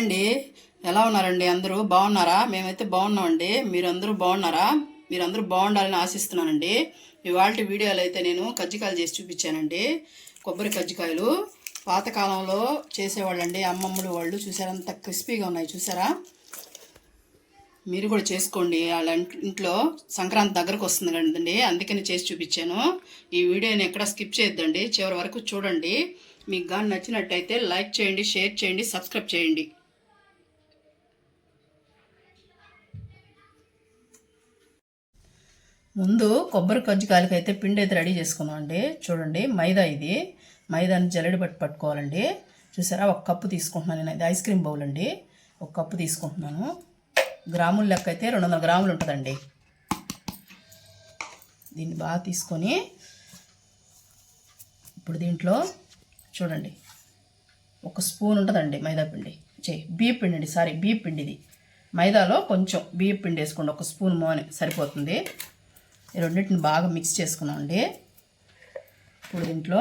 అండి ఎలా ఉన్నారండి అందరూ? బాగున్నారా? మేమైతే బాగున్నామండి. మీరందరూ బాగున్నారా? మీరందరూ బాగుండాలని ఆశిస్తున్నానండి. ఇవాళ వీడియోలు అయితే నేను కజ్జికాయలు చేసి చూపించానండి. కొబ్బరి కజ్జికాయలు. పాతకాలంలో చేసేవాళ్ళండి. అమ్మమ్మలు వాళ్ళు చూసారా. అంత క్రిస్పీగా ఉన్నాయి. చూసారా? మీరు కూడా చేసుకోండి. వాళ్ళ ఇంట్లో సంక్రాంతి దగ్గరకు వస్తుంది కదండి. అందుకని చేసి చూపించాను. ఈ వీడియోని ఎక్కడ స్కిప్ చేయొద్దండి. చివరి వరకు చూడండి. మీకు కానీ నచ్చినట్టయితే లైక్ చేయండి షేర్ చేయండి సబ్స్క్రైబ్ చేయండి. ముందు కొబ్బరి కజ్జికాయలకి అయితే పిండి అయితే రెడీ చేసుకున్నామండి చూడండి మైదా ఇది. మైదాని జల్లెడ పట్టి పట్టుకోవాలండి. చూసారా ఒక కప్పు తీసుకుంటున్నాను నేను. ఇది ఐస్ క్రీమ్ బౌల్ అండి. ఒక కప్పు తీసుకుంటున్నాను. గ్రాముల లెక్క అయితే రెండు వందల గ్రాములు ఉంటుందండి. దీన్ని బాగా తీసుకొని ఇప్పుడు దీంట్లో చూడండి ఒక స్పూన్ ఉంటుందండి మైదా పిండి. చే బియ్య పిండి అండి సారీ బియ్య పిండి ఇది. మైదాలో కొంచెం బియ్య పిండి వేసుకోండి. ఒక స్పూన్ మోని సరిపోతుంది. ఈ రెండింటిని బాగా మిక్స్ చేసుకున్నామండి. ఇప్పుడు దీంట్లో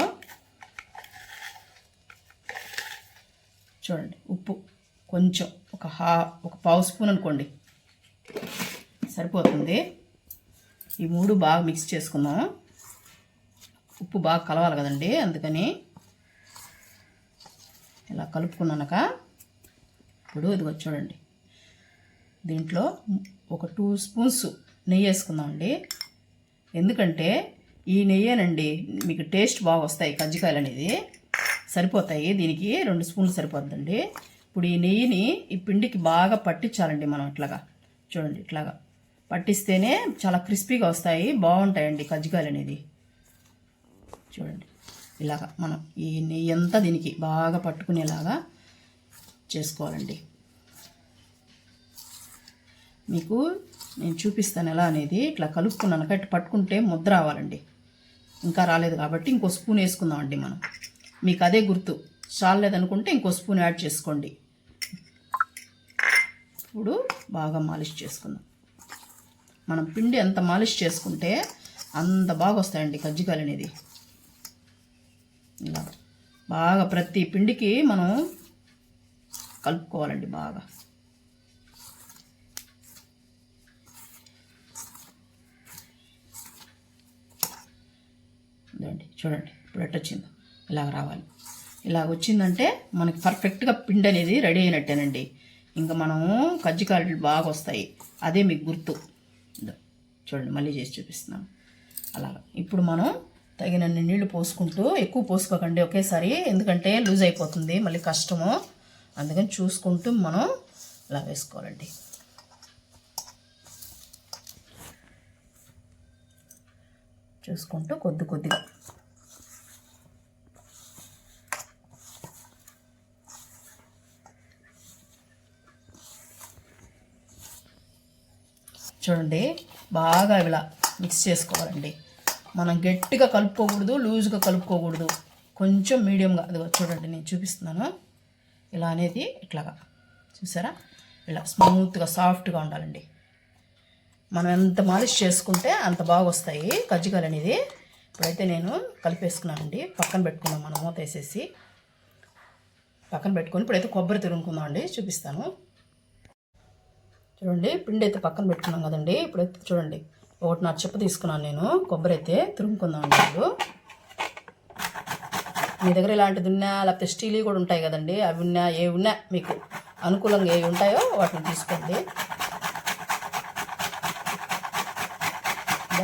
చూడండి ఉప్పు కొంచెం ఒక హా ఒక పావు స్పూన్ అనుకోండి. సరిపోతుంది. ఈ మూడు బాగా మిక్స్ చేసుకుందాం ఉప్పు బాగా కలవాలి కదండి అందుకని ఇలా కలుపుకున్నాక ఇప్పుడు ఇదిగో చూడండి దీంట్లో ఒక టూ స్పూన్స్ నెయ్యి వేసుకుందామండి. ఎందుకంటే ఈ నెయ్యేనండి మీకు టేస్ట్ బాగా వస్తాయి కజ్జికాయలు అనేది సరిపోతాయి దీనికి రెండు స్పూన్లు సరిపోతుందండి ఇప్పుడు ఈ నెయ్యిని ఈ పిండికి బాగా పట్టించాలండి మనం ఇట్లాగా. చూడండి ఇట్లాగా. పట్టిస్తేనే చాలా క్రిస్పీగా వస్తాయి బాగుంటాయండి కజ్జికాయలు అనేది చూడండి ఇలాగా మనం ఈ నెయ్యి అంతా దీనికి బాగా పట్టుకునేలాగా చేసుకోవాలండి. మీకు నేను చూపిస్తాను ఎలా అనేది. ఇట్లా కలుపుకున్నాను కట్టి పట్టుకుంటే ముద్ద రావాలండి. ఇంకా రాలేదు కాబట్టి ఇంకో స్పూన్ వేసుకుందామండి మనం. మీకు అదే గుర్తు. చాలేదనుకుంటే ఇంకో స్పూన్ యాడ్ చేసుకోండి. ఇప్పుడు బాగా మాలిష్ చేసుకుందాం. మనం పిండి ఎంత మాలిష్ చేసుకుంటే అంత బాగా వస్తాయండి కజ్జికాయలు అనేది. ఇలా బాగా ప్రతి పిండికి మనం కలుపుకోవాలండి బాగా. ఇదండి చూడండి ఇప్పుడు ఎట్ట వచ్చిందో. ఇలాగ రావాలి. ఇలాగ వచ్చిందంటే మనకి పర్ఫెక్ట్గా పిండి అనేది రెడీ అయినట్టేనండి. ఇంకా మనము కజ్జికాయలు బాగా వస్తాయి. అదే మీకు గుర్తు. చూడండి మళ్ళీ చేసి చూపిస్తున్నాను. అలాగా. ఇప్పుడు మనం తగినన్ని నీళ్ళు పోసుకుంటూ ఎక్కువ పోసుకోకండి ఒకేసారి ఎందుకంటే లూజ్ అయిపోతుంది మళ్ళీ కష్టము. అందుకని చూసుకుంటూ మనం ఇలా వేసుకోవాలండి. చూసుకుంటూ కొద్ది కొద్దిగా. చూడండి బాగా ఇలా మిక్స్ చేసుకోవాలండి. మనం గట్టిగా కలుపుకోకూడదు లూజ్గా కలుపుకోకూడదు. కొంచెం మీడియంగా అది చూడండి నేను చూపిస్తున్నాను. ఇలా అనేది ఇట్లాగా. చూసారా? ఇలా స్మూత్గా సాఫ్ట్గా ఉండాలండి. మనం ఎంత మాలిష్ చేసుకుంటే అంత బాగా వస్తాయి కజ్జికాయలు అనేది ఇప్పుడైతే నేను కలిపేసుకున్నానండి. పక్కన పెట్టుకున్నాం మనం మూత వేసేసి. పక్కన పెట్టుకొని ఇప్పుడైతే కొబ్బరి తురుముకుందాం అండి చూపిస్తాను. చూడండి పిండి అయితే పక్కన పెట్టుకున్నాం కదండి. ఇప్పుడైతే చూడండి ఒకటి నా చెప్పు తీసుకున్నాను నేను. కొబ్బరి అయితే తురుముకుందామండి ఇప్పుడు. మీ దగ్గర ఇలాంటిది ఉన్నా లేకపోతే స్టీల్ కూడా ఉంటాయి కదండి. అవి ఉన్నా ఏ ఉన్నా మీకు అనుకూలంగా ఏవి ఉంటాయో వాటిని తీసుకోండి.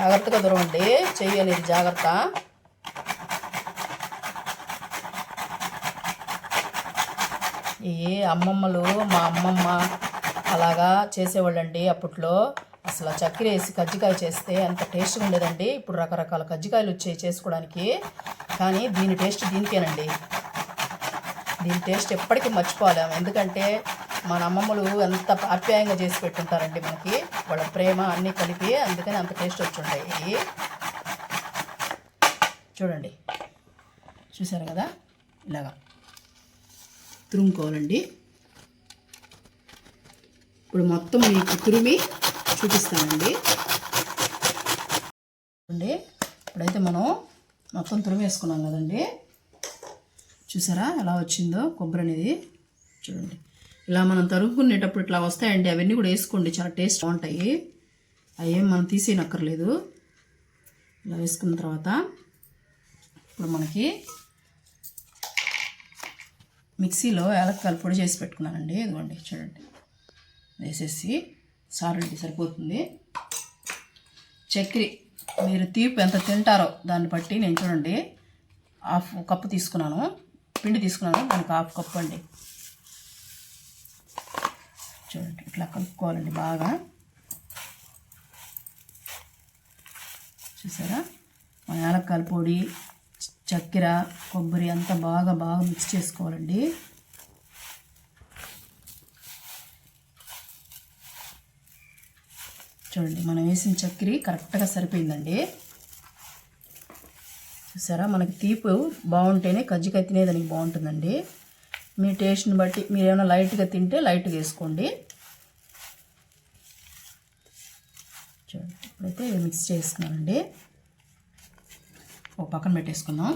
జాగ్రత్తగా దొరవండి. చెయ్యి అనేది జాగ్రత్త. ఈ అమ్మమ్మలు మా అమ్మమ్మ అలాగా చేసేవాళ్ళండి అప్పట్లో. అసలు చక్కెర వేసి కజ్జికాయ చేస్తే అంత టేస్ట్గా ఉండేదండి. ఇప్పుడు రకరకాల కజ్జికాయలు వచ్చాయి చేసుకోవడానికి. కానీ దీని టేస్ట్ దీనికేనండి. దీని టేస్ట్ ఎప్పటికీ మర్చిపోలేము. ఎందుకంటే మన అమ్మమ్మలు ఎంత ఆప్యాయంగా చేసి పెట్టుంటారండి మనకి. వాళ్ళ ప్రేమ అన్నీ కలిపి అందుకని అంత టేస్ట్ వచ్చి చూడండి. చూసారు కదా? ఇలాగా. తురుముకోవాలండి. ఇప్పుడు మొత్తం మీకు తురిమి చూపిస్తానండి. చూడండి. ఇప్పుడైతే మనం మొత్తం తురిమేసుకున్నాం కదండి. చూసారా ఎలా వచ్చిందో? కొబ్బరి అనేది. చూడండి. ఇలా మనం తరుగుకునేటప్పుడు ఇట్లా వస్తాయండి అవన్నీ కూడా వేసుకోండి. చాలా టేస్ట్ బాగుంటాయి. అవి ఏం మనం తీసేయనక్కర్లేదు. ఇలా వేసుకున్న తర్వాత ఇప్పుడు మనకి మిక్సీలో ఏలక్కాయలు పొడి చేసి పెట్టుకున్నానండి. ఇదిగోండి చూడండి. వేసేసి సారండి సరిపోతుంది. చక్కెర మీరు తీపి ఎంత తింటారో దాన్ని బట్టి నేను చూడండి. హాఫ్ కప్పు తీసుకున్నాను. పిండి తీసుకున్నాను. దానికి హాఫ్ కప్పు అండి. చూడండి ఇట్లా కలుపుకోవాలండి బాగా. చూసారా? మన యాలక్కాయల పొడి చక్కెర కొబ్బరి అంతా బాగా బాగా మిక్స్ చేసుకోవాలండి. చూడండి మనం వేసిన చక్కెర కరెక్ట్గా సరిపోయిందండి. చూసారా? మనకి తీపు బాగుంటేనే కజ్జికాయ తినేదానికి బాగుంటుందండి. మీ టేస్ట్ని బట్టి మీరు ఏమైనా లైట్గా తింటే లైట్గా వేసుకోండి. చూడండి ఇప్పుడైతే మిక్స్ చేసుకున్నానండి. ఓ పక్కన పెట్టేసుకుందాం.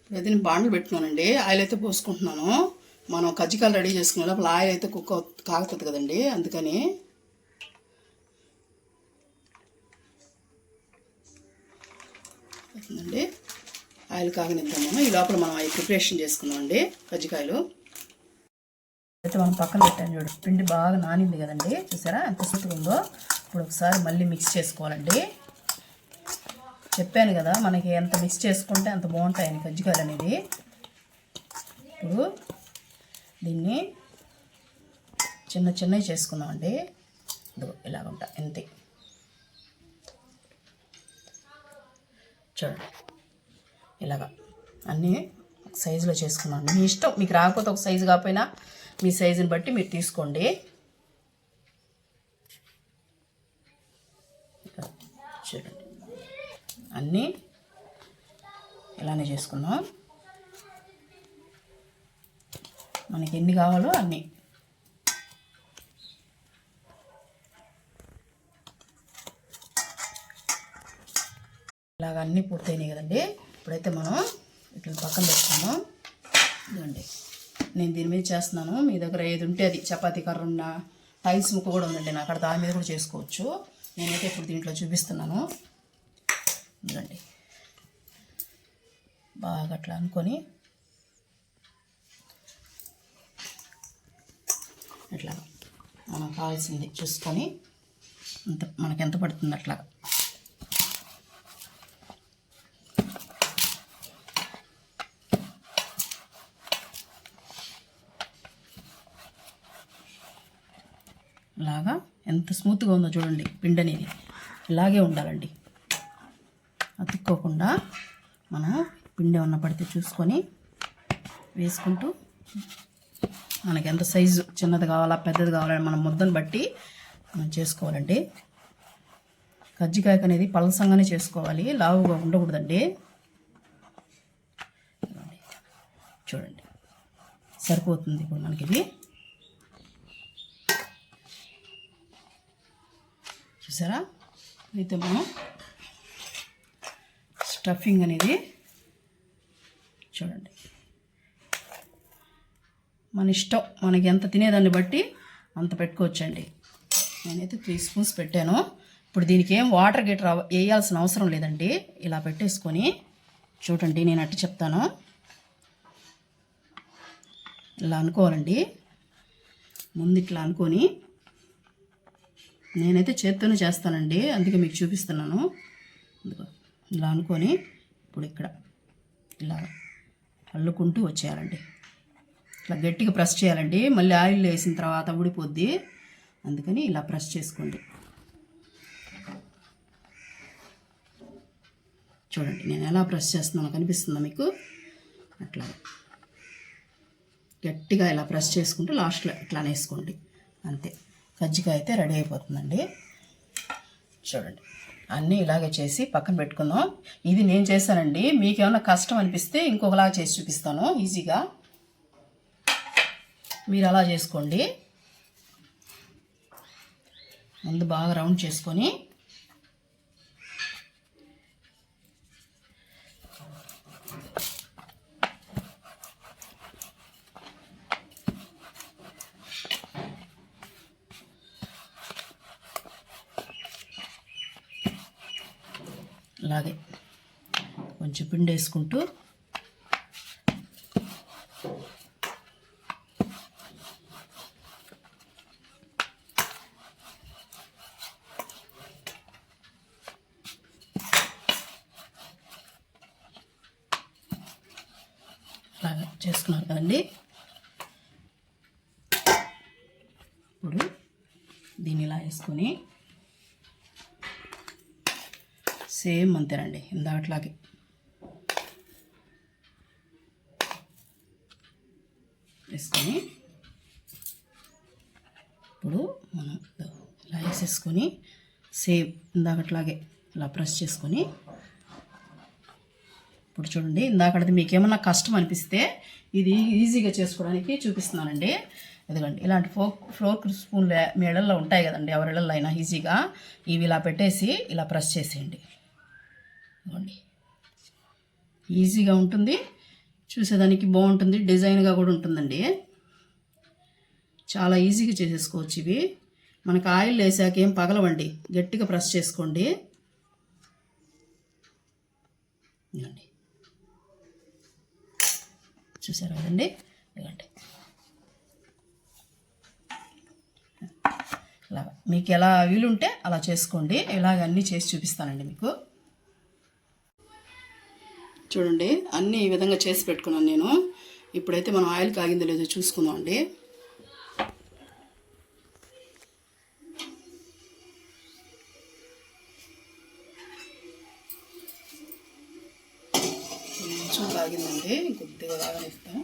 ఇప్పుడైతే నేను బాండ్లు పెట్టుకున్నానండి. ఆయిల్ అయితే పోసుకుంటున్నాను. మనం కజ్జికాయలు రెడీ చేసుకునే లోపల ఆయిల్ అయితే కుక్క కాగుతుంది కదండి అందుకని. అవుతుందండి ఆయిల్ కాగనిద్దాము ఈ లోపల మనం అవి ప్రిపరేషన్ చేసుకుందామండి. కజ్జికాయలు. అయితే మనం పక్కన పెట్టాను చూడు. పిండి బాగా నానింది కదండి. చూసారా? ఎంత సూపర్ ఉందో. ఇప్పుడు ఒకసారి మళ్ళీ మిక్స్ చేసుకోవాలండి. చెప్పాను కదా మనకి ఎంత మిక్స్ చేసుకుంటే అంత బాగుంటాయని కజ్జికాయలు అనేది ఇప్పుడు దీన్ని చిన్న చిన్నవి చేసుకుందామండి. ఇదిగో ఇలాగుంటా. ఇంతే. చూడండి. ఇలాగా. అన్నీ ఒక సైజులో చేసుకున్నాను. మీ ఇష్టం మీకు రాకపోతే ఒక సైజు కాకపోయినా మీ సైజుని బట్టి మీరు తీసుకోండి. చూడండి. అన్నీ ఇలానే చేసుకున్నాం మనకి ఎన్ని కావాలో అన్నీ. ఇలాగ అన్నీ పూర్తయినాయి కదండి. ఇప్పుడైతే మనం ఇట్లా పక్కన పెట్టుకున్నాం ఇదండి నేను దీని మీద చేస్తున్నాను. మీ దగ్గర ఏది ఉంటే అది. చపాతీ కర్ర ఉన్న టైల్స్ ముక్క కూడా ఉందండి. నాకు అక్కడ దాని మీద కూడా చేసుకోవచ్చు. నేనైతే ఇప్పుడు దీంట్లో చూపిస్తున్నాను. ఇదండి బాగా అట్లా అనుకొని ఇట్లా మనం కావాల్సింది చూసుకొని అంత మనకి ఎంత పడుతుంది అట్లా. ఇలాగా ఎంత స్మూత్గా ఉందో చూడండి పిండి అనేది ఇలాగే ఉండాలండి. అతుక్కోకుండా మనం పిండి ఉన్న పడితే చూసుకొని వేసుకుంటూ మనకి ఎంత సైజు చిన్నది కావాలా పెద్దది కావాలని మనం ముద్దను బట్టి మనం చేసుకోవాలండి. కజ్జికాయకు అనేది పలసంగానే చేసుకోవాలి. లావుగా ఉండకూడదండి. చూడండి. సరిపోతుంది ఇప్పుడు మనకి ఇది చూసారా? అయితే మనం స్టఫింగ్ అనేది చూడండి. మన ఇష్టం మనకి ఎంత తినేదాన్ని బట్టి అంత పెట్టుకోవచ్చండి. నేనైతే త్రీ స్పూన్స్ పెట్టాను. ఇప్పుడు దీనికి ఏం వాటర్ గీటర్ వేయాల్సిన అవసరం లేదండి. ఇలా పెట్టేసుకొని చూడండి నేను అట్టి చెప్తాను. ఇలా అనుకోవాలండి. ముందు ఇట్లా అనుకొని నేనైతే చేత్తోనే చేస్తానండి. అందుకే మీకు చూపిస్తున్నాను. ఇదిగో ఇలా అనుకొని ఇప్పుడు ఇక్కడ ఇలా అల్లుకుంటూ వచ్చేయాలండి. ఇట్లా గట్టిగా ప్రెస్ చేయాలండి. మళ్ళీ ఆయిల్ వేసిన తర్వాత ఊడిపోద్ది. అందుకని ఇలా ప్రెస్ చేసుకోండి. చూడండి నేను ఎలా ప్రెస్ చేస్తున్నానో కనిపిస్తుందా మీకు? అట్లా. గట్టిగా ఇలా ప్రెస్ చేసుకుంటూ లాస్ట్లో ఇట్లా వేసుకోండి. అంతే. కజ్జికాయ అయితే రెడీ అయిపోతుందండి. చూడండి. అన్నీ ఇలాగే చేసి పక్కన పెట్టుకుందాం ఇది నేను చేశానండి. మీకు ఏమైనా కష్టం అనిపిస్తే ఇంకొకలాగా చేసి చూపిస్తాను. ఈజీగా. మీరు అలా చేసుకోండి. ముందు బాగా రౌండ్ చేసుకొని అలాగే కొంచెం పిండి వేసుకుంటూ అలాగా చేసుకున్నారు కదండి ఇప్పుడు దీన్ని ఇలా వేసుకొని సేమ్ అంతేనండి ఇందాట్లాగే వేసుకొని ఇప్పుడు మనం ఇలా వేసేసుకొని సేమ్ ఇందాకట్లాగే ఇలా ప్రెస్ చేసుకొని ఇప్పుడు చూడండి ఇందాకటిది మీకు ఏమన్నా కష్టం అనిపిస్తే ఇది ఈజీగా చేసుకోవడానికి చూపిస్తున్నానండి. ఇదిగోండి ఇలాంటి ఫోక్ ఫ్లోర్ స్పూన్లు మీ ఇళ్ళల్లో ఉంటాయి కదండి ఎవరి ఇళ్ళల్లో అయినా ఈజీగా ఇవి ఇలా పెట్టేసి ఇలా ప్రెస్ చేసేయండి. ఇవ్వండి ఈజీగా ఉంటుంది. చూసేదానికి బాగుంటుంది. డిజైన్గా కూడా ఉంటుందండి. చాలా ఈజీగా చేసేసుకోవచ్చు ఇవి. మనకు ఆయిల్ వేసాక ఏం పగలవండి. గట్టిగా ప్రెస్ చేసుకోండి. ఇవ్వండి చూసారు కదండి? ఇవ్వండి ఇలా మీకు ఎలా వీలుంటే అలా చేసుకోండి. ఇలాగ అన్నీ చేసి చూపిస్తానండి మీకు. చూడండి అన్నీ ఈ విధంగా చేసి పెట్టుకున్నాను నేను. ఇప్పుడైతే మనం ఆయిల్ కాగిందో లేదో చూసుకుందాం అండి. కొంచెం కాగిందండి కొద్దిగా కాగనిస్తాం.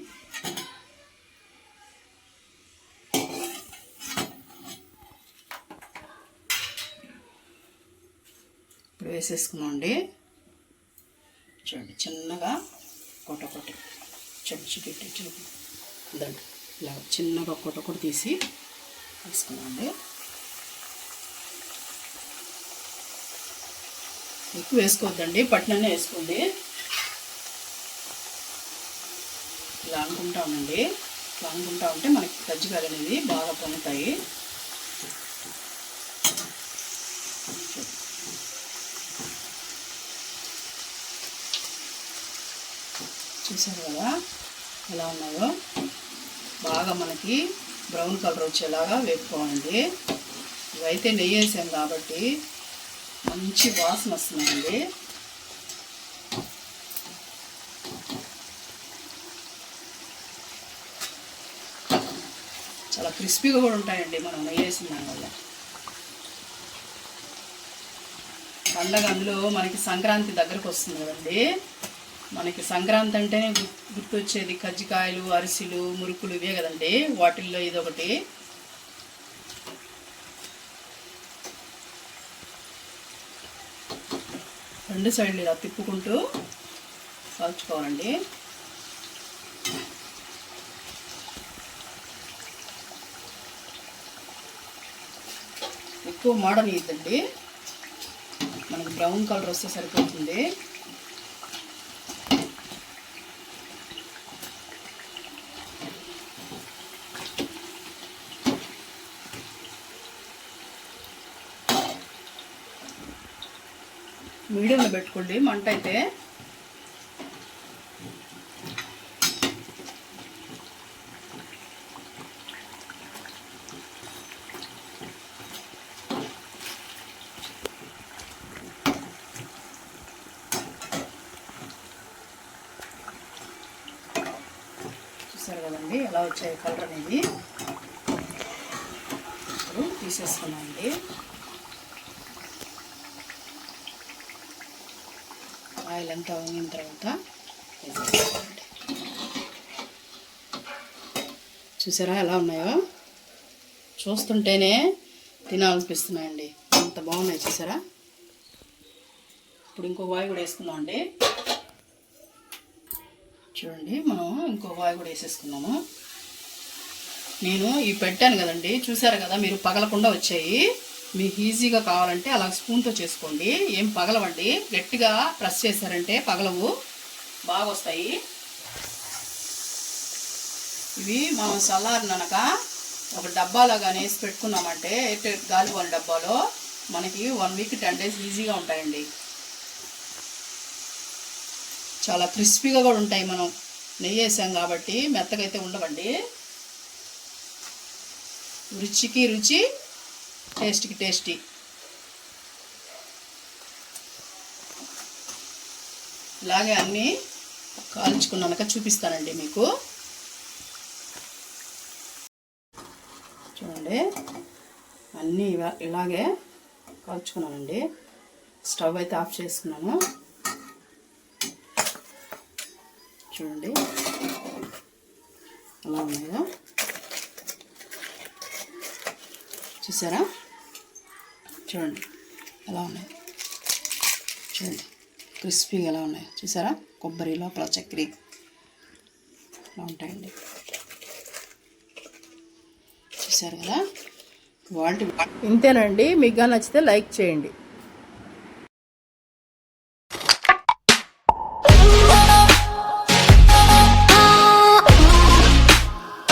ఇప్పుడు వేసేసుకున్నాం అండి. చూడండి చిన్నగా కొట్ట కొట్టి చెట్టు పెట్టి చూపి దండి ఇలా చిన్నగా కొట్ట కొట్టి తీసి వేసుకున్నాండి ఎక్కువ వేసుకోవద్దండి పట్టిననే వేసుకోండి. ఇలా అనుకుంటా ఉండండి. ఇలా అనుకుంటా ఉంటే మనకి కజ్జికాయలు అనేది బాగా పొందుతాయి చూసారు కదా? ఎలా ఉన్నాయో? బాగా మనకి బ్రౌన్ కలర్ వచ్చేలాగా వేపుకోవాలండి. ఇవైతే నెయ్యి వేసాం కాబట్టి మంచి వాసన వస్తున్నాయండి చాలా క్రిస్పీగా కూడా ఉంటాయండి మనం నెయ్యి వేసిన దానివల్ల. పండగ అందులో మనకి సంక్రాంతి దగ్గరకు వస్తుంది కదండి. మనకి సంక్రాంతి అంటేనే గుర్తొచ్చేది కజ్జికాయలు అరిసెలు మురుకులు ఇవే కదండి. వాటిల్లో ఇదొకటి రెండు సైడ్లు ఇలా తిప్పుకుంటూ కాల్చుకోవాలండి. ఎక్కువ మాడనీయద్దండి. మనకు బ్రౌన్ కలర్ వస్తే సరిపోతుంది. మీడియంలో పెట్టుకోండి. మంట అయితే చూసారు కదండి ఎలా వచ్చాయి కలర్ అనేది. ఇప్పుడు తీసేసుకున్నామండి. ఆయిల్ అంతా వంగిన తర్వాత చూసారా ఎలా ఉన్నాయో? చూస్తుంటేనే తినాలనిపిస్తున్నాయండి అంత బాగున్నాయి చూసారా? ఇప్పుడు ఇంకో వాయి కూడా వేసుకుందాం అండి చూడండి మనం ఇంకో వాయి కూడా వేసేసుకున్నాము. నేను ఇవి పెట్టాను కదండి చూసారు కదా మీరు పగలకుండా వచ్చాయి. మీకు ఈజీగా కావాలంటే అలా స్పూన్తో చేసుకోండి. ఏం పగలవండి. గట్టిగా ప్రెస్ చేశారంటే పగలవు. బాగా వస్తాయి ఇవి మనం చల్లారినక ఒక డబ్బాలాగా వేసి పెట్టుకున్నామంటే ఎయిర్ గాలిపోని డబ్బాలో మనకి వన్ వీక్ టెన్ డేస్ ఈజీగా ఉంటాయండి. చాలా క్రిస్పీగా కూడా ఉంటాయి మనం. నెయ్యి వేసాం కాబట్టి మెత్తగా అయితే ఉండవండి. రుచికి రుచి టేస్ట్కి టేస్టీ. ఇలాగే అన్నీ కాల్చుకున్నాక చూపిస్తానండి మీకు. చూడండి. అన్నీ ఇలాగే కాల్చుకున్నానండి. స్టవ్ అయితే ఆఫ్ చేసుకున్నాను చూడండి. అలా ఉన్నాయా. చూసారా? చూడండి ఎలా ఉన్నాయి? చూడండి క్రిస్పీగా ఎలా ఉన్నాయి? చూసారా? కొబ్బరి లోపల చక్కెర. ఇలా ఉంటాయండి? చూసారు కదా? వాటి ఇంతేనండి. మీకు నచ్చితే లైక్ చేయండి.